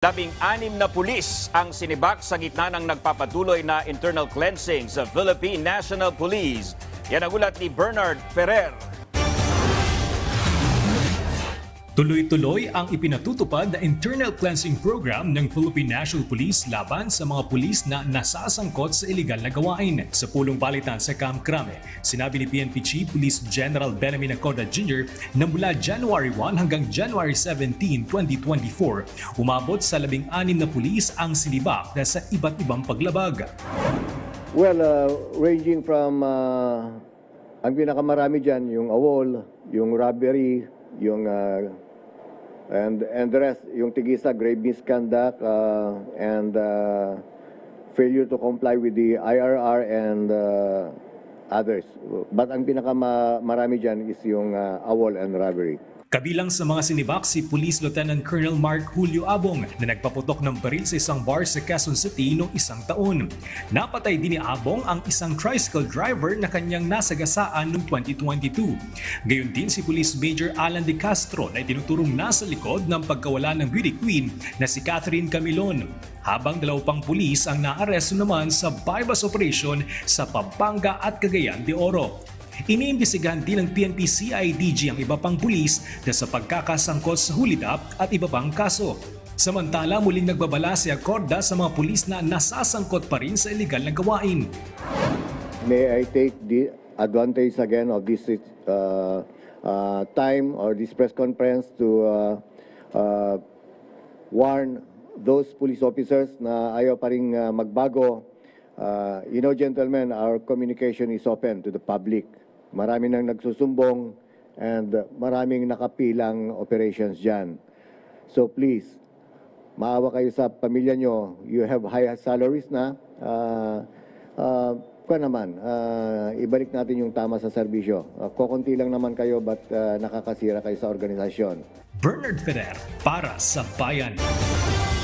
Labing anim na pulis ang sinibak sa gitna ng nagpapatuloy na internal cleansing sa Philippine National Police. Yan ang ulat ni Bernard Ferrer. Tuloy-tuloy ang ipinatutupad na internal cleansing program ng Philippine National Police laban sa mga pulis na nasasangkot sa iligal na gawain. Sa pulong balitan sa Camp Crame, sinabi ni PNP Chief Police General Benjamin Acosta Jr. na mula January 1 hanggang January 17, 2024, umabot sa labing-anim na pulis ang sinibak na sa iba't ibang paglabag. Well, uh, ranging from, uh, ang pinakamarami dyan, yung awol, yung robbery, yung, uh, and, and the rest, yung tigisa, grave misconduct, uh, and uh, failure to comply with the IRR and uh, others. But ang pinakamarami dyan is yung uh, awol and robbery. Kabilang sa mga sinibak si Police Lieutenant Colonel Mark Julio Abong na nagpaputok ng baril sa isang bar sa Quezon City noong isang taon. Napatay din ni Abong ang isang tricycle driver na kanyang nasagasaan noong 2022. Gayon din si Police Major Alan De Castro na itinuturong nasa likod ng pagkawala ng beauty queen na si Catherine Camilon. Habang dalaw pang pulis ang naaresto naman sa bypass operation sa Pampanga at Cagayan de Oro. Iniimbestigahan din ng PNP CIDG ang iba pang pulis na sa pagkakasangkot sa hulidap at iba pang kaso. Samantala, muling nagbabala si Acorda sa mga pulis na nasasangkot pa rin sa illegal na gawain. May I take the advantage again of this uh, uh, time or this press conference to uh, uh, warn those police officers na ayaw pa rin uh, magbago. Uh, you know, gentlemen, our communication is open to the public. Marami nang nagsusumbong and maraming nakapilang operations dyan. So please, maawa kayo sa pamilya nyo. You have high salaries na. Uh, uh, kung naman, uh, ibalik natin yung tama sa serbisyo. Uh, kukunti lang naman kayo but uh, nakakasira kayo sa organisasyon. Bernard Ferrer para sa Bayan.